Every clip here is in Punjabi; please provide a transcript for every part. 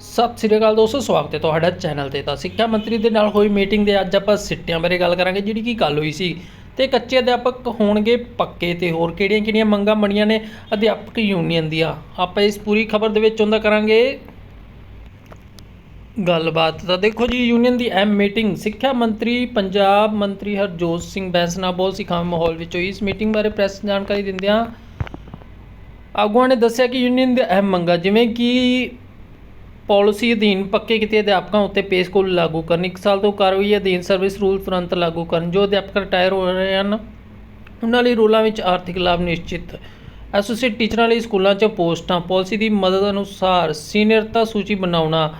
ਸਤਿ ਸ੍ਰੀ ਅਕਾਲ ਦੋਸਤੋ, ਸਵਾਗਤ ਹੈ ਤੁਹਾਡਾ ਚੈਨਲ ਤੇ। ਤਾਂ ਸਿੱਖਿਆ ਮੰਤਰੀ ਦੇ ਨਾਲ ਹੋਈ ਮੀਟਿੰਗ ਦੇ ਅੱਜ ਆਪਾਂ ਸਿੱਟਿਆਂ ਬਾਰੇ ਗੱਲ ਕਰਾਂਗੇ, ਜਿਹੜੀ ਕੀ ਗੱਲ ਹੋਈ ਸੀ। ਤੇ ਕੱਚੇ ਅਧਿਆਪਕ ਹੋਣਗੇ ਪੱਕੇ ਤੇ ਹੋਰ ਕਿਹੜੀਆਂ-ਕਿਹੜੀਆਂ ਮੰਗਾਂ ਬਣੀਆਂ ਨੇ ਅਧਿਆਪਕ ਯੂਨੀਅਨ ਦੀਆਂ? ਆਪਾਂ ਇਸ ਪੂਰੀ ਖਬਰ ਦੇ ਵਿੱਚ ਹੁੰਦਾ ਕਰਾਂਗੇ। ਗੱਲਬਾਤ ਤਾਂ ਦੇਖੋ ਜੀ, ਯੂਨੀਅਨ ਦੀ ਐਮ ਮੀਟਿੰਗ। ਸਿੱਖਿਆ ਮੰਤਰੀ, ਪੰਜਾਬ ਮੰਤਰੀ ਹਰਜੋਤ ਸਿੰਘ ਬੈਂਸ ਨਾਲ ਬਹੁਤ ਸਿਖਾਵੇਂ ਮਾਹੌਲ ਵਿੱਚ ਹੋਈ। ਇਸ ਮੀਟਿੰਗ ਬਾਰੇ ਪ੍ਰੈਸ ਜਾਣਕਾਰੀ ਦਿੰਦਿਆਂ ਆਗੂਆਂ ਨੇ ਦੱਸਿਆ ਕਿ ਯੂਨੀਅਨ ਦੇ ਅਹਿਮ ਮੰਗਾਂ, ਜਿਵੇਂ ਕਿ ਪਾਲਿਸੀ ਅਧੀਨ ਪੱਕੇ ਕੀਤੇ ਅਧਿਆਪਕਾਂ ਉੱਤੇ ਪੇ ਸਕੂਲ ਲਾਗੂ ਕਰਨ। ਇੱਕ ਸਾਲ ਤੋਂ ਕਾਰਵਾਈ ਅਧੀਨ ਸਰਵਿਸ ਰੂਲ ਤੁਰੰਤ ਲਾਗੂ ਕਰਨ। ਜੋ ਅਧਿਆਪਕ ਰਿਟਾਇਰ ਹੋ ਰਹੇ ਹਨ, ਉਹਨਾਂ ਲਈ ਰੂਲਾਂ ਵਿੱਚ ਆਰਥਿਕ ਲਾਭ ਨਿਸ਼ਚਿਤ। ਐਸੋਸੀਏਟ ਟੀਚਰਾਂ ਲਈ ਸਕੂਲਾਂ 'ਚ ਪੋਸਟਾਂ। ਪਾਲਿਸੀ ਦੀ ਮਦਦ ਅਨੁਸਾਰ ਸੀਨੀਅਰਤਾ ਸੂਚੀ ਬਣਾਉਣਾ।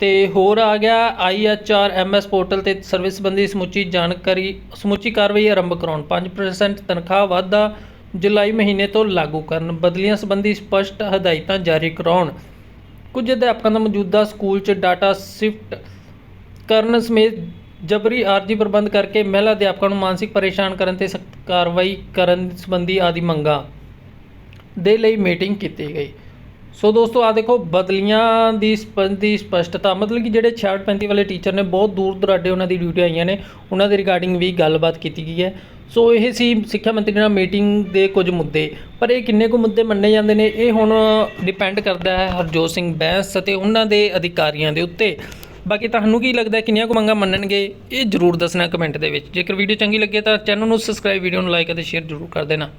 ਤੇ ਹੋਰ ਆ ਗਿਆ। ਆਈਐਚਆਰ ਐਮਐਸ ਪੋਰਟਲ ਤੇ ਸਰਵਿਸ ਸੰਬੰਧੀ ਸਮੁੱਚੀ ਜਾਣਕਾਰੀ, ਸਮੁੱਚੀ ਕਾਰਵਾਈ ਆਰੰਭ ਕਰਾਉਣ। 5% ਤਨਖਾਹ ਵਾਧਾ ਜੁਲਾਈ ਮਹੀਨੇ ਤੋਂ ਲਾਗੂ ਕਰਨ। ਬਦਲੀਆਂ ਸੰਬੰਧੀ ਸਪਸ਼ਟ ਹਦਾਇਤਾਂ ਜਾਰੀ ਕਰਾਉਣ। ਕੁਝ ਅਧਿਆਪਕਾਂ ਦਾ ਮੌਜੂਦਾ ਸਕੂਲ 'ਚ ਡਾਟਾ ਸ਼ਿਫਟ ਕਰਨ ਸਮੇਤ ਜਬਰੀ ਆਰਜੀ ਪ੍ਰਬੰਧ ਕਰਕੇ ਮਹਿਲਾ ਅਧਿਆਪਕਾਂ ਨੂੰ ਮਾਨਸਿਕ ਪਰੇਸ਼ਾਨ ਕਰਨ ਤੇ ਸਖਤ ਕਾਰਵਾਈ ਕਰਨ ਸੰਬੰਧੀ ਆਦਿ ਮੰਗਾਂ ਦੇ ਲਈ ਮੀਟਿੰਗ ਕੀਤੀ ਗਈ। ਸੋ ਦੋਸਤੋ ਆ ਦੇਖੋ, ਬਦਲੀਆਂ ਦੀ ਸੰਬੰਧੀ ਸਪਸ਼ਟਤਾ, ਮਤਲਬ ਕਿ ਜਿਹੜੇ 66 35 ਵਾਲੇ ਟੀਚਰ ਨੇ, ਬਹੁਤ ਦੂਰ ਦੁਰਾਡੇ ਉਹਨਾਂ ਦੀ ਡਿਊਟੀ ਆਈਆਂ ਨੇ, ਉਹਨਾਂ ਦੇ ਰਿਗਾਰਡਿੰਗ ਵੀ ਗੱਲਬਾਤ ਕੀਤੀ ਗਈ ਹੈ। ਸੋ ਇਹ ਸੀ ਸਿੱਖਿਆ ਮੰਤਰੀ ਨਾਲ ਮੀਟਿੰਗ ਦੇ ਕੁਝ ਮੁੱਦੇ। ਪਰ ਇਹ ਕਿੰਨੇ ਕੁ ਮੁੱਦੇ ਮੰਨੇ ਜਾਂਦੇ ਨੇ, ਇਹ ਹੁਣ ਡਿਪੈਂਡ ਕਰਦਾ ਹੈ ਹਰਜੋਤ ਸਿੰਘ ਬੈਂਸ ਅਤੇ ਉਹਨਾਂ ਦੇ ਅਧਿਕਾਰੀਆਂ ਦੇ ਉੱਤੇ। ਬਾਕੀ ਤੁਹਾਨੂੰ ਕੀ ਲੱਗਦਾ ਕਿੰਨੀਆਂ ਕੁ ਮੰਗਾਂ ਮੰਨਣਗੇ, ਇਹ ਜਰੂਰ ਦੱਸਣਾ ਕਮੈਂਟ ਦੇ ਵਿੱਚ। ਜੇਕਰ ਵੀਡੀਓ ਚੰਗੀ ਲੱਗੇ ਤਾਂ ਚੈਨਲ ਨੂੰ ਸਬਸਕ੍ਰਾਈਬ ਵੀਡੀਓ ਨੂੰ ਲਾਈਕ ਅਤੇ ਸ਼ੇਅਰ ਜਰੂਰ ਕਰ ਦੇਣਾ।